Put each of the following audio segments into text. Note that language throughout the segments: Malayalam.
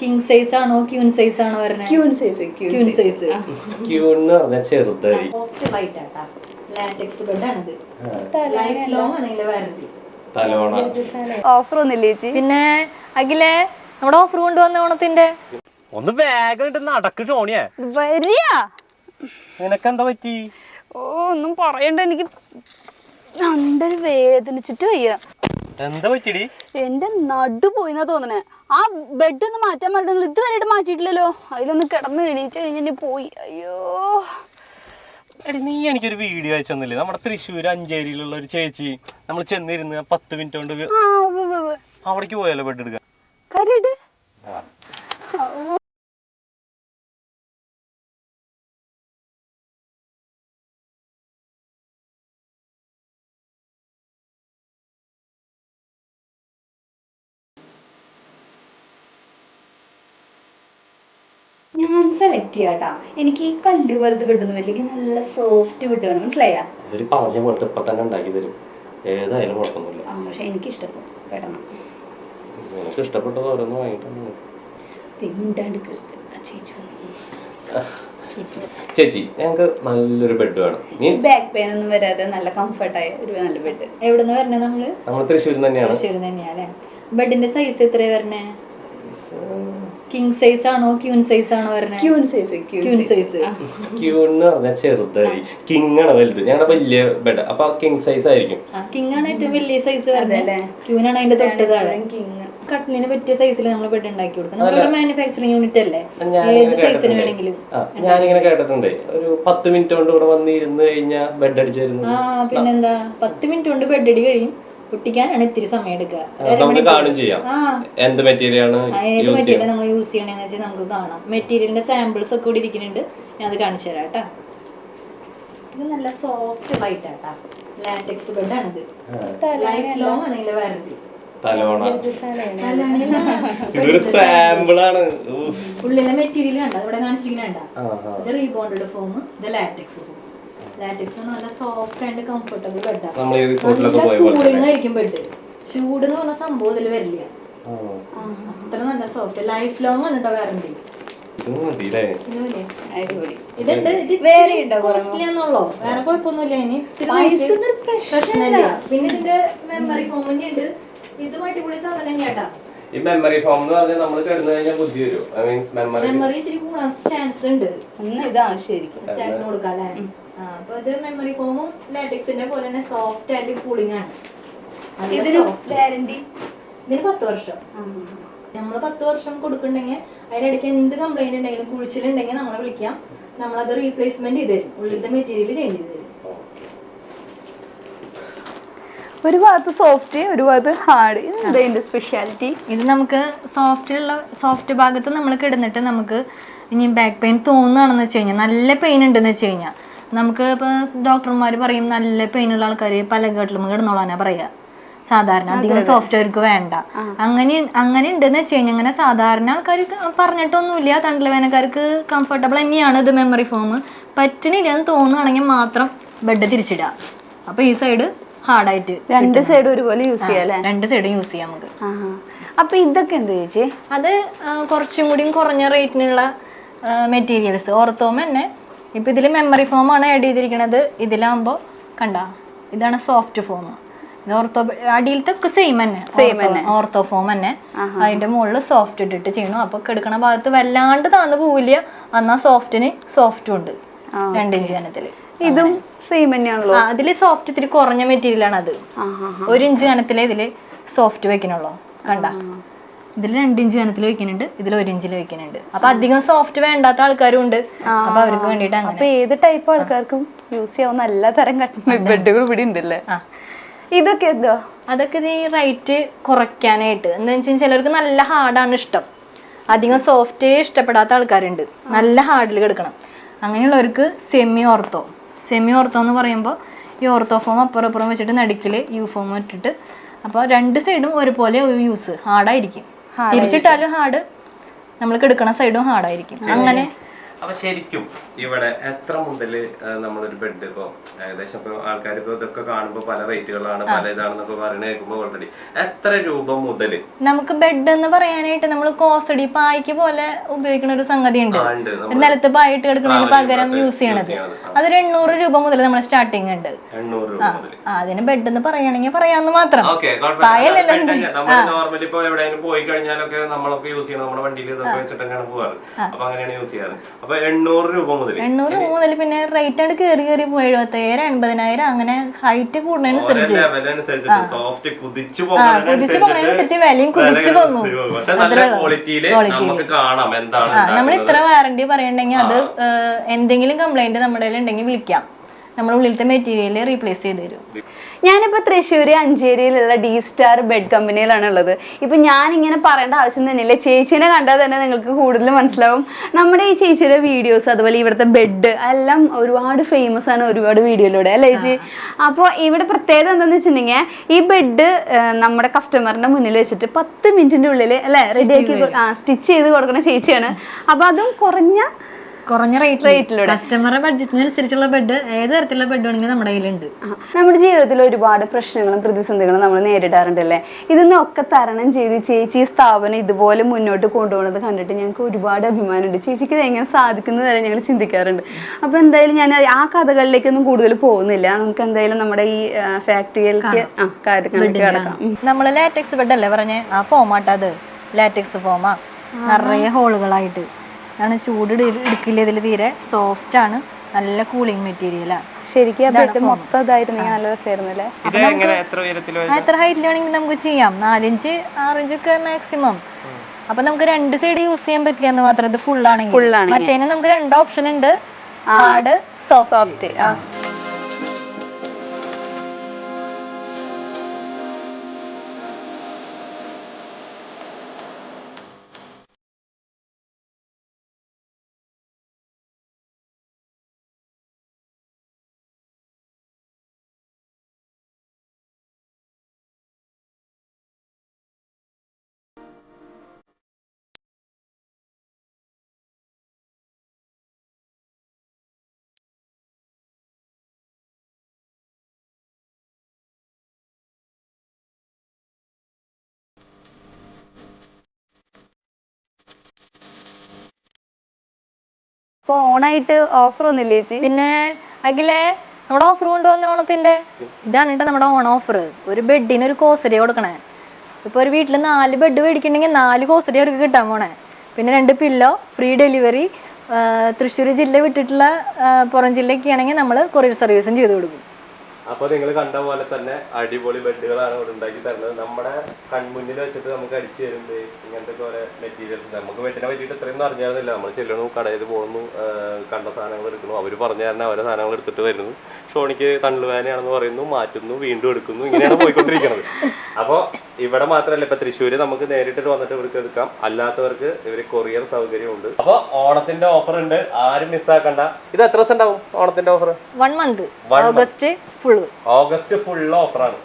കിങ് സൈസ് ആണോ ക്യൂൻ സൈസ് ആണോ വരുന്നത് ക്യൂൻ സൈസ് ക്യൂൻ സൈസ് ക്യൂന്ന് പറഞ്ഞാൽ ചെറുതായി. സോഫ്റ്റ് ലൈറ്റ് ആട്ടാ. ലാറ്റക്സ് ബെഡ് ആണിത്. ലൈഫ് ലോങ് ആണ് ഇതിന്റെ വാറണ്ടി തലോണ. ഓഫർ ഒന്നില്ലേ ചേച്ചി. പിന്നെ അഖിലെ നമ്മുടെ ഓഫർ കൊണ്ടുവന്ന ഓണത്തിന്റെ? ഒന്ന് വേഗം ഇട്ട് നടക്ക് ഷോണിയെ എന്താ പറ്റി? ഓ ഒന്നും പറയണ്ട. എനിക്ക് വേദനിച്ചിട്ട് വയ്യ. എന്താ പറ്റിടി എന്റെ നടു പോയിന്നാ തോന്നണേ. ആ ബെഡ് ഒന്ന് മാറ്റാൻ പറഞ്ഞിട്ട് ഇതുവരെയായിട്ട് മാറ്റിയിട്ടില്ലല്ലോ? അതിലൊന്ന് കിടന്ന് എണീറ്റ് കഴിഞ്ഞിട്ട് പോയി. അയ്യോ. എടി നീ എനിക്കൊരു വീഡിയോ അയച്ചു തന്നില്ലേ? നമ്മുടെ തൃശ്ശൂർ അഞ്ചേരിയിലുള്ള ഒരു ചേച്ചി നമ്മൾ ചെന്നിരുന്ന് പത്ത് മിനിറ്റ് കൊണ്ട്. അവിടേക്ക് പോയാലോ ബെഡ് എടുക്കാൻ? കാര്യായിട്ട്? ഞാൻ സെലക്ട് ചെയ്യാട്ടാ. എനിക്ക് ഈ കല്ല് വെറുതെ വിടുന്നു അല്ലെങ്കിൽ നല്ല സോഫ്റ്റ് വിട്ട് വേണം മനസ്സിലായാ? ഇവർ പറഞ്ഞ പോലത്തെ ഇപ്പൊ തന്നെ ഉണ്ടാക്കി തരും. ഏതായാലും കുഴപ്പമൊന്നുമില്ല. ആ പക്ഷെ എനിക്ക് ഇഷ്ടപ്പെട്ടു. പെട്ടെന്ന്. നിനക്ക് ഇഷ്ടപ്പെട്ടത് ഓരോന്ന് വാങ്ങിയിട്ടാണ് തിണ്ടാണ്ട് ചേച്ചി വന്നു. ചേച്ചി. ചേച്ചി ഞങ്ങൾക്ക് നല്ലൊരു ബെഡ് വേണം. മീൻസ് ബാക്ക് പെയിൻ ഒന്നും വരാതെ നല്ല കംഫർട്ടായ ഒരു നല്ല ബെഡ് എവിടുന്ന് വരണേ നമ്മൾ? നമ്മൾ തൃശ്ശൂരിൽ തന്നെയാണ്. തൃശ്ശൂർ തന്നെയാ അല്ലേ? ബെഡിന്റെ സൈസ് എത്രയാ വരണേ? കിങ് സൈസ് ആണോ ക്യൂൻ സൈസ് ആണോ പറഞ്ഞത് ക്യൂൻ സൈസ് ക്യൂൻ സൈസ് ക്യൂന്ന് പറഞ്ഞാൽ ചെറുതായി കിങ് ആണ് വലുത്. ഞങ്ങളുടെ വലിയ ബെഡ് അപ്പൊ കിങ് സൈസ് ആയിരിക്കും. കിങ് ആണ് ഏറ്റവും വലിയ സൈസ് വരുന്നത്? ക്യൂൻ ആണ് അതിന്റെ തൊട്ട് താഴെ. കിങ് കട്ടിലിന് പറ്റിയ സൈസിൽ നമ്മൾ ബെഡ് ഉണ്ടാക്കി കൊടുക്കും. നമ്മുടെ മാനുഫാക്ചറിങ് യൂണിറ്റ് അല്ലേ? ഞാൻ ഏത് സൈസിന് വേണമെങ്കിലും. ഞാനിങ്ങനെ കേട്ടിട്ടുണ്ട്. ഒരു പത്ത് മിനിറ്റ് കൊണ്ട് ഇവിടെ വന്നിരുന്ന് കഴിഞ്ഞാൽ ബെഡ് അടിച്ചിരുന്നു ആ പിന്നെന്താ? പത്ത് മിനിറ്റ് കൊണ്ട് ബെഡ് അടി കഴിയും. പൊട്ടിക്കാനാണ് ഇത്തിരി സമയം എടുക്കുക. നമുക്ക് കാണും ചെയ്യാം. എന്ത് മെറ്റീരിയൽ ആണ് ഏത് മെറ്റീരിയൽ നമ്മൾ യൂസ് ചെയ്യണമെന്ന് വെച്ചാൽ നമുക്ക് കാണാം. മെറ്റീരിയലിന്റെ സാമ്പിൾസ് ഒക്കെ കൂടി ഇരിക്കുന്നുണ്ട്. ഞാൻ അത് കാണിച്ചു തരാം കേട്ടോ. ഇത് നല്ല സോഫ്റ്റ് വൈറ്റ് ആട്ടാ. ലാറ്റക്സ് ബെഡ് ആണിത് ലൈഫ് ലോങ് ആണ് ഇതിന്റെ വാറണ്ടി തലോണ. ഇതൊരു സാമ്പിൾ ആണ്. ഉള്ളിലെ മെറ്റീരിയൽ കണ്ട? ഇവിടെ കാണിച്ചിരിക്കുന്ന ആ, ആ. ഇത് റീബോണ്ടഡ് ഫോം ഇത് ലാറ്റക്സ് ഫോം ലാറ്റക്സ് നല്ല സോഫ്റ്റ് ആൻഡ് കംഫർട്ടബിൾ ബെഡാണ് നമ്മൾ ഈ റിസോർട്ടിലൊക്കെ നല്ല കൂളിംഗ് ആയിരിക്കും ബെഡ് ചൂട് എന്ന് പറഞ്ഞ സംഭവം ഇതിൽ വരില്ല. അത്ര നല്ല സോഫ്റ്റ് ലൈഫ് ലോങ് ആണ് കേട്ടോ വാറണ്ടി ഇത് വേറെ കുഴപ്പമൊന്നുമില്ല ഇനി. പ്രശ്നമില്ല. പിന്നെ ഇതിന്റെ മെമ്മറി ഫോമിന്റെ ഉണ്ട് ഇതും അടിപൊളി സാധനം തന്നെയാട്ടാ. ഈ മെമ്മറി ഫോം എന്ന് പറഞ്ഞാൽ നമ്മൾ കിടന്നു കഴിഞ്ഞാൽ ബുദ്ധി വരും. മീൻസ് മെമ്മറി മെമ്മറി ഇത്തിരി കൂടാൻ ചാൻസ് ഉണ്ട്. ഒന്ന് ഇത് ആവശ്യമായിരിക്കും ചേട്ടന് കൊടുക്കാം അപ്പൊ ഇത് മെമ്മറി ഫോമും ലാറ്റക്സിന്റെ പോലെ തന്നെ സോഫ്റ്റ് ആൻഡ് കൂളിംഗ് ആണ്. ഇതിന് ഗ്യാരണ്ടി ഇതിന് പത്ത് വർഷം. നമ്മൾ പത്ത് വർഷം കൊടുക്കുന്നുണ്ടെങ്കിൽ അതിനിടയ്ക്ക് എന്ത് കംപ്ലൈന്റ് ഉണ്ടെങ്കിലും കുഴിച്ചിലുണ്ടെങ്കിൽ നമ്മളെ വിളിക്കാം. നമ്മളത് റീപ്ലേസ്മെന്റ് ചെയ്ത് തരും. ഉള്ളിലത്തെ മെറ്റീരിയൽ ചേഞ്ച് ചെയ്ത് തരും. ഒരു ഭാഗത്ത് സോഫ്റ്റ് ഒരു ഭാഗത്ത് ഹാർഡ് ഇതിന്റെ സ്പെഷ്യാലിറ്റി ഇത് നമുക്ക് സോഫ്റ്റിലുള്ള സോഫ്റ്റ് ഭാഗത്ത് നമ്മൾ കിടന്നിട്ട് നമുക്ക് ഇനി ബാക്ക് പെയിൻ തോന്നുകയാണെന്ന് വെച്ച് കഴിഞ്ഞാൽ നല്ല പെയിൻ ഉണ്ടെന്ന് വെച്ച് കഴിഞ്ഞാൽ നമുക്ക് ഇപ്പോൾ ഡോക്ടർമാർ പറയും നല്ല പെയിൻ ഉള്ള ആൾക്കാർ പല കേട്ടിലും കിടന്നോളാനാ പറയുക സാധാരണ അധികം സോഫ്റ്റ് അവർക്ക് വേണ്ട. അങ്ങനെ അങ്ങനെ ഉണ്ടെന്ന് വെച്ച് കഴിഞ്ഞാൽ അങ്ങനെ സാധാരണ ആൾക്കാർക്ക് പറഞ്ഞിട്ടൊന്നുമില്ല. തണ്ടിലെ വേനക്കാർക്ക് കംഫർട്ടബിൾ തന്നെയാണ് ഇത് മെമ്മറി ഫോം പറ്റണില്ല എന്ന് തോന്നുകയാണെങ്കിൽ മാത്രം ബെഡ് തിരിച്ചിടുക. അപ്പോൾ ഈ സൈഡ് ഹാർഡായിട്ട് രണ്ട് സൈഡ് ഒരുപോലെ യൂസ് ചെയ്യാം രണ്ട് സൈഡും യൂസ് ചെയ്യാം നമുക്ക്. അപ്പൊ ഇതൊക്കെ എന്താ ചേച്ചി? അത് കുറച്ചും കൂടിയും കുറഞ്ഞ റേറ്റിനുള്ള മെറ്റീരിയൽസ് ഓർത്തോമ തന്നെ ഇപ്പം ഇതിൽ മെമ്മറി ഫോം ആണ് ആഡ് ചെയ്തിരിക്കുന്നത് ഇതിലാകുമ്പോൾ കണ്ട ഇതാണ് സോഫ്റ്റ് ഫോം ഇത് ഓർത്തോ അടിയിലത്തെ ഒക്കെ സെയിം തന്നെ. സെയിം തന്നെ. ഓർത്തോ ഫോം തന്നെ. അതിന്റെ മുകളിൽ സോഫ്റ്റ് ഇട്ടിട്ട് ചെയ്യണം. അപ്പൊ കെടുക്കണ ഭാഗത്ത് വല്ലാണ്ട് താന്ന് പോവില്ല. എന്നാ സോഫ്റ്റിന് സോഫ്റ്റും ഉണ്ട്. രണ്ടിഞ്ച് കനത്തിൽ. ഇതും സെയിം തന്നെയാണല്ലോ. അതിൽ സോഫ്റ്റ് ഇത്തിരി കുറഞ്ഞ മെറ്റീരിയൽ ആണ് അത്. ഒരു ഇഞ്ച് കനത്തിലെ ഇതിൽ സോഫ്റ്റ് വെക്കണുള്ളൂ. കണ്ട? ഇതിൽ രണ്ട് ഇഞ്ച് കനത്തിൽ വെക്കുന്നുണ്ട് ഇതിൽ ഒരു ഇഞ്ചിൽ വെക്കുന്നുണ്ട്. അപ്പൊ അധികം സോഫ്റ്റ് വേണ്ടാത്ത ആൾക്കാരും ഉണ്ട് അപ്പൊ അവർക്ക് വേണ്ടിട്ട് അങ്ങനെ. അപ്പൊ ഏത് ടൈപ്പ് ആൾക്കാർക്കും യൂസ് ചെയ്യാവുന്ന എല്ലാ തരം ബെഡുകൾ ഇവിടെ ഉണ്ടല്ലേ. ഇതൊക്കെ എന്തോ അതൊക്കെ ഈ റൈറ്റ് കുറയ്ക്കാനായിട്ട്. എന്താ വെച്ചാൽ ചിലർക്ക് നല്ല ഹാർഡാണ് ഇഷ്ടം. അധികം സോഫ്റ്റ് ഇഷ്ടപ്പെടാത്ത ആൾക്കാരുണ്ട്. നല്ല ഹാർഡിൽ കിടക്കണം. അങ്ങനെയുള്ളവർക്ക് സെമി ഓർത്തോ സെമി ഓർത്തോ എന്ന് പറയുമ്പോൾ ഈ ഓർത്തോ ഫോം അപ്പുറം അപ്പുറം വെച്ചിട്ട് നടുക്കിൽ യു ഫോം ഇട്ടിട്ട് അപ്പോൾ രണ്ട് സൈഡും ഒരുപോലെ യൂസ് ഹാർഡായിരിക്കും തിരിച്ചിട്ടാലും ഹാർഡ്. നമ്മൾ എടുക്കുന്ന സൈഡും ഹാർഡായിരിക്കും. അങ്ങനെ അപ്പൊ ശരിക്കും ഇവിടെ എത്ര മുതൽ ആ, നമ്മളൊരു ബെഡ് ഇപ്പൊ ഏകദേശം ഇപ്പൊ ആൾക്കാർ ഇപ്പൊ ഇതൊക്കെ കാണുമ്പോ പല റേറ്റുകളാണ് പല ഇതാണെന്നൊക്കെ പറയുന്നത് കേൾക്കുമ്പോ ഓൾറെഡി എത്ര രൂപ മുതൽ? നമുക്ക് ബെഡ് എന്ന് പറയാനായിട്ട് നമ്മൾ കോസ്റ്റഡി പായ്ക്ക് പോലെ ഉപയോഗിക്കുന്ന ഒരു സംഗതി ഉണ്ട്. നിലത്ത് പായിട്ട് കിടക്കുന്നതിന് പകരം യൂസ് ചെയ്യണത്. അത് അതൊരു എണ്ണൂറ് രൂപ മുതൽ നമ്മുടെ സ്റ്റാർട്ടിങ് ഉണ്ട്. അതിന് ബെഡ് എന്ന് പറയുകയാണെങ്കിൽ പറയാന്ന് മാത്രം. നോർമലി ഇപ്പൊ എവിടെയെങ്കിലും പോയി കഴിഞ്ഞാലൊക്കെ നമ്മളൊക്കെ യൂസ് ചെയ്യണം. നമ്മുടെ വണ്ടിയിൽ ഇതൊക്കെ വെച്ചിട്ട് തന്നെയാണ് പോവാറ്. അപ്പൊ അങ്ങനെയാണ് യൂസ് ചെയ്യാറ്. അപ്പൊ എണ്ണൂറ് രൂപ മുതൽ. എണ്ണൂറ് രൂപ മുതൽ പിന്നെ റേറ്റ് ആണ് കയറി കയറി പോയി എഴുപത്തേഴ് എൺപതിനായിരം അങ്ങനെ ഹൈറ്റ് കൂടുന്നതിനനുസരിച്ച്. സോഫ്റ്റ് കുതിച്ചു കുതിച്ച് പോകുന്നതിനനുസരിച്ച് വിലയും കുതിച്ച് നമ്മൾ ഇത്ര വാറണ്ടി പറയണ്ടെങ്കിൽ അത് എന്തെങ്കിലും കംപ്ലൈന്റ് നമ്മുടെ ഉണ്ടെങ്കിൽ വിളിക്കാം. നമ്മൾ ഉള്ളിലത്തെ മെറ്റീരിയൽ റീപ്ലേസ് ചെയ്ത് തരും. ഞാനിപ്പോൾ തൃശ്ശൂർ അഞ്ചേരിയിലുള്ള ഡി സ്റ്റാർ ബെഡ് കമ്പനിയിലാണ് ഉള്ളത്. ഇപ്പം ഞാനിങ്ങനെ പറയേണ്ട ആവശ്യം തന്നെയില്ല. ചേച്ചീനെ കണ്ടാൽ തന്നെ നിങ്ങൾക്ക് കൂടുതൽ മനസ്സിലാവും. നമ്മുടെ ഈ ചേച്ചിയുടെ വീഡിയോസ് അതുപോലെ ഇവിടുത്തെ ബെഡ് എല്ലാം ഒരുപാട് ഫേമസ് ആണ് ഒരുപാട് വീഡിയോയിലൂടെ അല്ലേ ചേച്ചി? അപ്പോൾ ഇവിടെ പ്രത്യേകത എന്താണെന്ന് വെച്ചിട്ടുണ്ടെങ്കിൽ ഈ ബെഡ് നമ്മുടെ കസ്റ്റമറിന്റെ മുന്നിൽ വെച്ചിട്ട് പത്ത് മിനിറ്റിന്റെ ഉള്ളിൽ അല്ലേ? റെഡിയാക്കി സ്റ്റിച്ച് ചെയ്ത് കൊടുക്കുന്ന ചേച്ചിയാണ്. അപ്പോൾ അതും കുറഞ്ഞ കുറഞ്ഞ റേറ്റ് റേറ്റിലൂടെ. കസ്റ്റമറുടെ ബഡ്ജറ്റിനനുസരിച്ചുള്ള ബെഡ് ഏത് തരത്തിലുള്ള ബെഡ് വേണമെങ്കിലും നമ്മുടെ കയ്യിലുണ്ട്. നമ്മുടെ ജീവിതത്തിൽ ഒരുപാട് പ്രശ്നങ്ങളും പ്രതിസന്ധികളും നമ്മൾ നേരിടാറുണ്ട് അല്ലേ ഇതിന്നൊക്കെ തരണം ചെയ്ത് ചേച്ചി സ്ഥാപനം ഇതുപോലെ മുന്നോട്ട് കൊണ്ടുപോകുന്നത് കണ്ടിട്ട് ഞങ്ങൾക്ക് ഒരുപാട് അഭിമാനമുണ്ട്. ചേച്ചിക്ക് ഇത് എങ്ങനെ സാധിക്കുന്നത് വരെ ഞങ്ങൾ ചിന്തിക്കാറുണ്ട്. അപ്പോൾ എന്തായാലും ഞാൻ ആ കഥകളിലേക്കൊന്നും കൂടുതൽ പോകുന്നില്ല. നമുക്ക് എന്തായാലും നമ്മുടെ ഈ ഫാക്ടറിയിലേക്ക് ആ കാര്യങ്ങളിലേക്ക് കിടക്കാം. നമ്മൾ ലാറ്റക്സ് ബെഡ് അല്ലേ പറഞ്ഞേ? ആ ഫോമാട്ടത് അത്? ലാറ്റക്സ് ഫോമാ നിറയെ ഹോളുകളായിട്ട് ആണ് ചൂട് എടുക്കില്ല ഇതിൽ തീരെ? സോഫ്റ്റ് ആണ്. നല്ല കൂളിംഗ് മെറ്റീരിയലാണ് ശരിക്കും മൊത്തം ഇതായിരുന്നെങ്കിൽ നല്ല രസമായിരുന്നു അല്ലേ? ഇത് എത്ര ഹൈറ്റിൽ വേണമെങ്കിൽ നമുക്ക് ചെയ്യാം. നാലിഞ്ച് ആറിഞ്ച് ഒക്കെ മാക്സിമം അപ്പൊ നമുക്ക് രണ്ട് സൈഡ് യൂസ് ചെയ്യാൻ പറ്റില്ല എന്ന് മാത്രം ഇത് Full മറ്റേന് നമുക്ക് രണ്ട് ഓപ്ഷൻ ഉണ്ട്. ഹാർഡ് സോഫ്റ്റ് ആ. ഇപ്പൊ ഓണായിട്ട് ഓഫർ ഒന്നുമില്ലേ ചേച്ചി? പിന്നെ അഖിലേ നമ്മുടെ ഓഫർ കൊണ്ടുവന്ന ഓണത്തിന്റെ? ഇതാണ് കേട്ടോ നമ്മുടെ ഓൺ ഓഫർ ഒരു ബെഡിന് ഒരു കോസരി കൊടുക്കണേ. ഇപ്പൊ ഒരു വീട്ടിൽ നാല് ബെഡ് മേടിക്കണമെങ്കിൽ നാല് കോസരി അവർക്ക് കിട്ടാൻ പോണേ. പിന്നെ രണ്ട് പില്ലോ ഫ്രീ ഡെലിവറി തൃശ്ശൂർ ജില്ല വിട്ടിട്ടുള്ള പുറം ജില്ലയൊക്കെ ആണെങ്കിൽ നമ്മൾ കൊറിയർ സർവീസും ചെയ്ത് കൊടുക്കും. അപ്പൊ നിങ്ങൾ കണ്ട പോലെ തന്നെ അടിപൊളി ബെഡുകളാണ് ഇവിടെ ഉണ്ടാക്കി തരുന്നത്. നമ്മുടെ കൺമുന്നിൽ വെച്ചിട്ട് നമുക്ക് അടിച്ചു തരുന്നത് ഇങ്ങനത്തെ കുറെ മെറ്റീരിയൽസ് നമുക്ക് ബെഡിനെ പറ്റിയിട്ട് ഇത്രയൊന്നും അറിഞ്ഞായിരുന്നില്ല. നമ്മൾ ചെല്ലണു കടയിൽ പോകുന്നു കണ്ട സാധനങ്ങൾ എടുക്കുന്നു. അവർ പറഞ്ഞു തരുന്ന അവരെ സാധനങ്ങൾ എടുത്തിട്ട് വരുന്നു. ഷോണിക്ക് തള്ളുവേനയാണെന്ന് പറയുന്നു മാറ്റുന്നു വീണ്ടും എടുക്കുന്നു. ഇങ്ങനെയാണ് പോയിക്കൊണ്ടിരിക്കുന്നത്. അപ്പോൾ ഇവിടെ മാത്രമല്ല ഇപ്പൊ തൃശ്ശൂര് നമുക്ക് നേരിട്ട് വന്നിട്ട് ഇവർക്ക് എടുക്കാം. അല്ലാത്തവർക്ക് ഇവർ കൊറിയർ സൗകര്യമുണ്ട്. അപ്പൊ ഓണത്തിന്റെ ഓഫർ ഉണ്ട്. ആരും മിസ്സാക്കണ്ട ഇത് എത്ര ദിവസം ഉണ്ടാവും ഓണത്തിന്റെ offer one month August full August full ഓഫറാണ്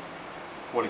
പൊളി